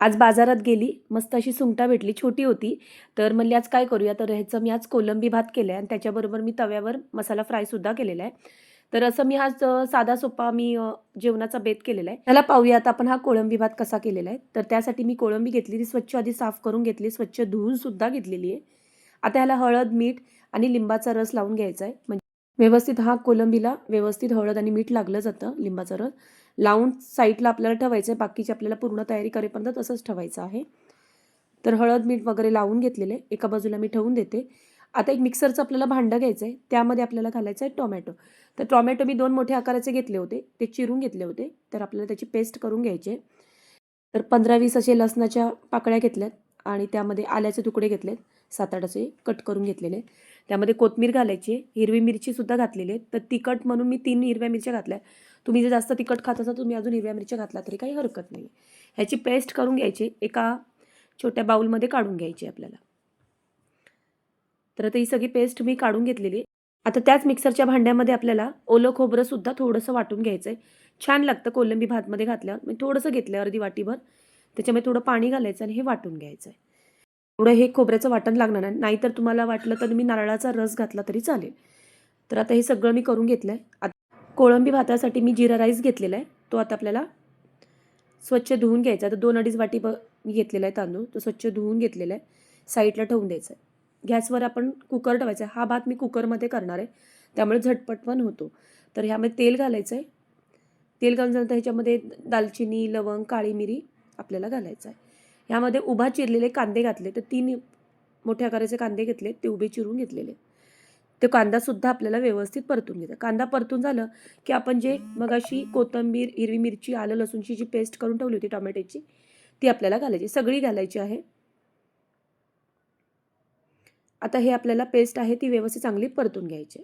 आज बाजारात गेली मस्त अशी सुंगटा भेटली छोटी होती. तर म्हणली आज काय करूया? तर ह्याचं मी आज कोलंबी भात केलं आहे आणि त्याच्याबरोबर मी तव्यावर मसाला फ्रायसुद्धा केलेला आहे. तर असं मी आज साधा सोपा मी जेवणाचा बेत केलेला आहे. त्याला पाहूया आता आपण हा कोळंबी भात कसा केलेला आहे. तर त्यासाठी मी कोळंबी घेतली ती स्वच्छ आधी साफ करून घेतली स्वच्छ धुवूनसुद्धा घेतलेली आहे. आता ह्याला हळद मीठ आणि लिंबाचा रस लावून घ्यायचा आहे. म्हणजे व्यवस्थित हा कोलंबीला व्यवस्थित हळद आणि मीठ लागलं जातं लिंबाचा रस. लावून साईडला आपल्याला ठेवायचं आहे. बाकीची आपल्याला पूर्ण तयारी करेपर्यंत तसंच ठेवायचं आहे. तर हळद मीठ वगैरे लावून घेतलेले एका बाजूला मी ठेवून देते. आता एक मिक्सरचं आपल्याला भांडं घ्यायचं आहे त्यामध्ये आपल्याला घालायचं आहे टोमॅटो. तर टोमॅटो मी दोन मोठे आकाराचे घेतले होते. ते चिरून घेतले होते. तर आपल्याला त्याची पेस्ट करून घ्यायची तर पंधरा वीस असे लसणाच्या पाकळ्या घेतल्यात आणि त्यामध्ये आल्याचे तुकडे घेतलेत. सात आठ असे कट करून घेतलेले. त्यामध्ये कोथमीर घालायची हिरवी मिरचीसुद्धा घातलेली आहे तर तिखट म्हणून मी तीन हिरव्या मिरच्या घातल्या तुम्ही जर जास्त तिखट खात असाल तुम्ही अजून हिरव्या मिरच्या घातला तरी काही हरकत नाही ह्याची पेस्ट करून घ्यायची एका छोट्या बाऊलमध्ये काढून घ्यायची आपल्याला. तर आता ही सगळी पेस्ट मी काढून घेतलेली आता त्याच मिक्सरच्या भांड्यामध्ये आपल्याला ओलं खोबरंसुद्धा थोडंसं वाटून घ्यायचं आहे छान लागतं कोलंबी भातमध्ये घातल्यावर. मी थोडंसं घेतलं अर्धी वाटीभर. त्याच्यामध्ये थोडं पाणी घालायचं आणि हे वाटून घ्यायचं आहे एवढं हे खोबऱ्याचं वाटण लागणार नाही. नाहीतर तुम्हाला वाटलं तर मी नारळाचा रस घातला तरी चालेल. तर आता हे सगळं मी करून घेतलं आहे आता कोळंबी भातासाठी मी जिरा राईस घेतलेला आहे. तो आता आपल्याला स्वच्छ धुवून घ्यायचा तर दोन अडीच वाटी ब मी घेतलेला आहे तांदूळ. तो स्वच्छ धुवून घेतलेला आहे. साईडला ठेवून द्यायचा आहे. गॅसवर आपण कुकर ठेवायचा आहे. हा भात मी कुकरमध्ये करणार आहे. त्यामुळे झटपट पण होतो. तर ह्यामध्ये तेल घालायचं आहे. तेल घालून ह्याच्यामध्ये दालचिनी लवंग काळी मिरी आपल्याला घालायचं आहे. ह्यामध्ये उभा चिरलेले कांदे घातले. तर तीन मोठ्या आकाराचे कांदे घेतले. ते उभे चिरून घेतलेले. ते कांदासुद्धा आपल्याला व्यवस्थित परतून घ्यायचा कांदा परतून झालं की आपण जे मगाशी कोथिंबीर हिरवी मिरची आलं लसूणची जी पेस्ट करून ठेवली होती टोमॅटोची ती आपल्याला घालायची. सगळी घालायची आहे. आता हे आपल्याला पेस्ट आहे ती व्यवस्थित चांगली परतून घ्यायची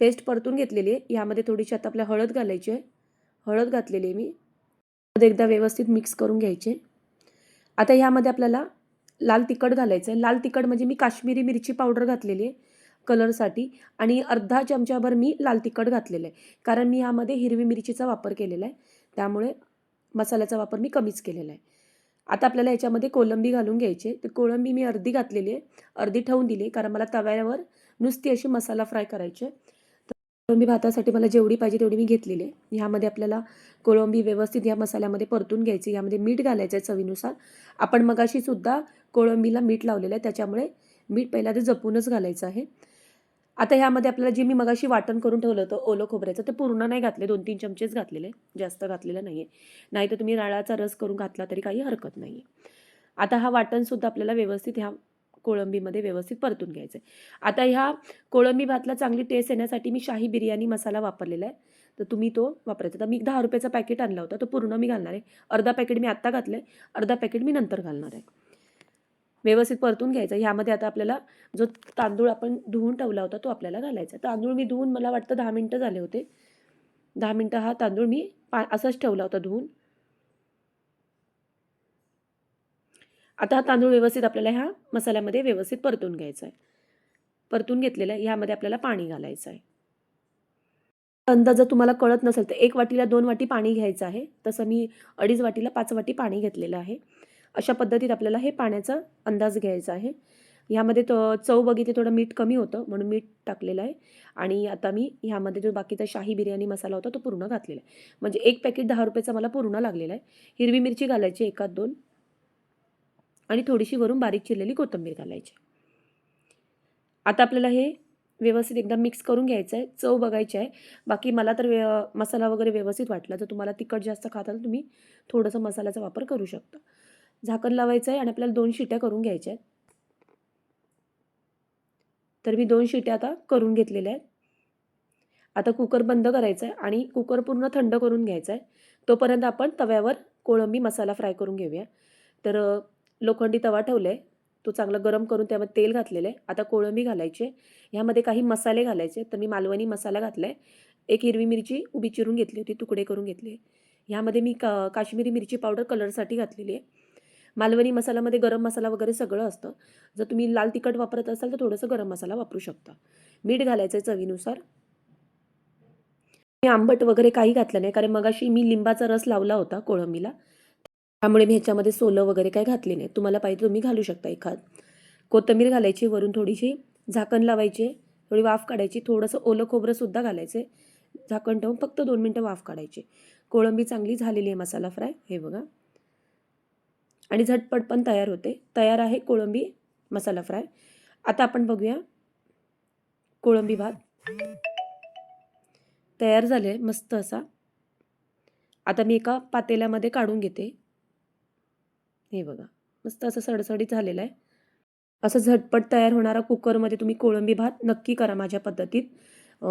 पेस्ट परतून घेतलेली आहे. यामध्ये थोडीशी आता आपल्या हळद घालायची आहे. हळद घातलेली आहे मी. एकदा व्यवस्थित मिक्स करून घ्यायचे. आता ह्यामध्ये आपल्याला लाल तिखट घालायचं आहे लाल तिखट म्हणजे मी काश्मीरी मिरची पावडर घातलेली आहे कलरसाठी आणि अर्धा चमच्याभर मी लाल तिखट घातलेलं आहे. कारण मी ह्यामध्ये हिरवी मिरचीचा वापर केलेला आहे. त्यामुळे मसाल्याचा वापर मी कमीच केलेला आहे. आता आपल्याला याच्यामध्ये कोलंबी घालून घ्यायची तर कोळंबी मी अर्धी घातलेली आहे. अर्धी ठेवून दिली कारण मला तव्यावर नुसती अशी मसाला फ्राय करायची आहे. कोळंबी भातासाठी मला जेवढी पाहिजे तेवढी मी घेतलेली आहे. ह्यामध्ये आपल्याला कोळंबी व्यवस्थित या मसाल्यामध्ये परतून घ्यायची यामध्ये मीठ घालायचं आहे चवीनुसार. आपण मगाशीसुद्धा कोळंबीला मीठ लावलेलं आहे. त्याच्यामुळे मीठ पहिल्या ते जपूनच घालायचं आहे. आता ह्यामध्ये आपल्याला जे मी मगाशी वाटण करून ठेवलं होतं ओलं खोबऱ्याचं ते पूर्ण नाही घातले. दोन तीन चमचेच घातलेले जास्त घातलेलं नाही आहे नाही तर तुम्ही नाळाचा रस करून घातला तरी काही हरकत नाही आहे आता हा वाटणसुद्धा आपल्याला व्यवस्थित ह्या कोळंबीमध्ये व्यवस्थित परतून घ्यायचं. आहे आता ह्या कोळंबी भातला चांगली टेस्ट येण्यासाठी मी शाही बिर्याणी मसाला वापरलेला आहे. तर तुम्ही तो वापरायचा. तर मी दहा रुपयाचा पॅकेट आणला होता. तो पूर्ण मी घालणार आहे. अर्धा पॅकेट मी आत्ता घातलं आहे अर्धा पॅकेट मी नंतर घालणार आहे. व्यवस्थित परतून घ्यायचा. ह्यामध्ये आता आपल्याला जो तांदूळ आपण धुवून ठेवला होता तो आपल्याला घालायचा तांदूळ मी धुवून मला वाटतं दहा मिनटं झाले होते. दहा मिनटं हा तांदूळ मी पा असाच ठेवला होता धुवून. आता हा तांदूळ व्यवस्थित आपल्याला ह्या मसाल्यामध्ये व्यवस्थित परतून घ्यायचा आहे. परतून घेतलेला आहे ह्यामध्ये आपल्याला पाणी घालायचं आहे. अंदाज जर तुम्हाला कळत नसेल तर एक वाटीला दोन वाटी पाणी घ्यायचं आहे. तसं मी अडीच वाटीला पाच वाटी पाणी घेतलेलं आहे. अशा पद्धतीत आपल्याला हे पाण्याचा अंदाज घ्यायचा आहे. ह्यामध्ये तो चव बघितली थोडं मीठ कमी होतं म्हणून मीठ टाकलेलं आहे. आणि आता मी ह्यामध्ये जो बाकीचा शाही बिर्याणी मसाला होता तो पूर्ण घातलेला आहे. म्हणजे एक पॅकेट दहा रुपयाचा मला पूर्ण लागलेला आहे. हिरवी मिरची घालायची एकात दोन. आणि थोडीशी वरून बारीक चिरलेली कोथिंबीर घालायची. आता आपल्याला हे व्यवस्थित एकदा मिक्स करून घ्यायचं आहे. चव बघायची आहे. बाकी मला तर व्य मसाला वगैरे व्यवस्थित वाटला जर तुम्हाला तिखट जास्त खाता तर तुम्ही थोडंसं मसाल्याचा वापर करू शकता. झाकण लावायचं आहे आणि आपल्याला दोन शिट्या करून घ्यायच्या आहेत. तर मी दोन शिट्या आता करून घेतलेल्या आहेत. आता कुकर बंद करायचं आहे आणि कुकर पूर्ण थंड करून घ्यायचा आहे. तोपर्यंत आपण तव्यावर कोळंबी मसाला फ्राय करून घेऊया. तर लोखंडी तवा ठेवला आहे तो चांगला गरम करून त्यामध्ये तेल घातलेलं आहे आता कोळंबी घालायची ह्यामध्ये काही मसाले घालायचे तर मी मालवणी मसाला घातला आहे एक हिरवी मिरची उभी चिरून घेतली होती. तुकडे करून घेतले ह्यामध्ये मी का काश्मीरी मिरची पावडर कलरसाठी घातलेली आहे. मालवणी मसाल्यामध्ये गरम मसाला वगैरे सगळं असतं. जर तुम्ही लाल तिखट वापरत असाल तर थोडंसं गरम मसाला वापरू शकता. मीठ घालायचं आहे चवीनुसार. मी आंबट वगैरे काही घातलं नाही. कारण मगाशी मी लिंबाचा रस लावला होता कोळंबीला. त्यामुळे मी ह्याच्यामध्ये सोलं वगैरे काय घातली नाही तुम्हाला पाहिजे तुम्ही घालू शकता एखाद. कोथिंबीर घालायची वरून थोडीशी झाकण लावायची थोडी वाफ काढायची थोडंसं ओलं खोबरंसुद्धा घालायचे झाकण ठेवून फक्त दोन मिनटं वाफ काढायची. कोळंबी चांगली झालेली आहे मसाला फ्राय हे बघा. आणि झटपट पण तयार होते. तयार आहे कोळंबी मसाला फ्राय. आता आपण बघूया कोळंबी भात. तयार झाले मस्त असा. आता मी एका पातेल्यामध्ये काढून घेते. हे बघा. मस्त असं सडसडीत झालेलं आहे. असं झटपट तयार होणारा कुकरमध्ये तुम्ही कोळंबी भात नक्की करा माझ्या पद्धतीत.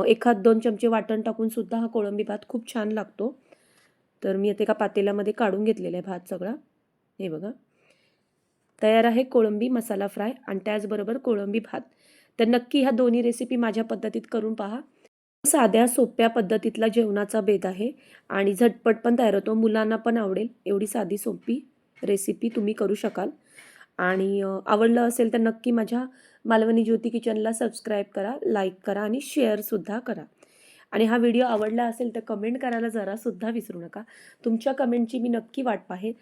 एखाद दोन चमचे वाटण टाकून सुद्धा हा कोळंबी भात खूप छान लागतो. तर मी आता एका पातेल्यामध्ये काढून घेतलेला आहे भात सगळा. हे बघा. तयार आहे कोळंबी मसाला फ्राय आणि त्याचबरोबर कोळंबी भात. तर नक्की ह्या दोन्ही रेसिपी माझ्या पद्धतीत करून पहा. साध्या सोप्या पद्धतीतला जेवणाचा भेद आहे आणि झटपट पण तयार होतो. मुलांना पण आवडेल. एवढी साधी सोपी रेसिपी तुम्ही करू शकाल. आणि आवडलं असेल तर नक्की माझ्या मालवणी ज्योती किचनला सबस्क्राईब करा लाईक करा आणि शेअरसुद्धा करा. आणि हा व्हिडिओ आवडला असेल तर कमेंट करायला जरासुद्धा विसरू नका. तुमच्या कमेंटची मी नक्की वाट पाहेन.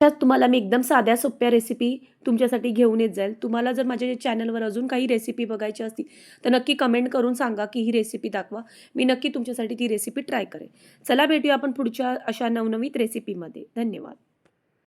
त्यात तुम्हाला मी एकदम साध्या सोप्या रेसिपी तुमच्यासाठी घेऊन येत जाईल. तुम्हाला जर माझ्या चॅनलवर अजून काही रेसिपी बघायची असतील तर नक्की कमेंट करून सांगा की ही रेसिपी दाखवा. मी नक्की तुमच्यासाठी ती रेसिपी ट्राय करेन. चला भेटूया आपण पुढच्या अशा नवनवीत रेसिपीमध्ये धन्यवाद.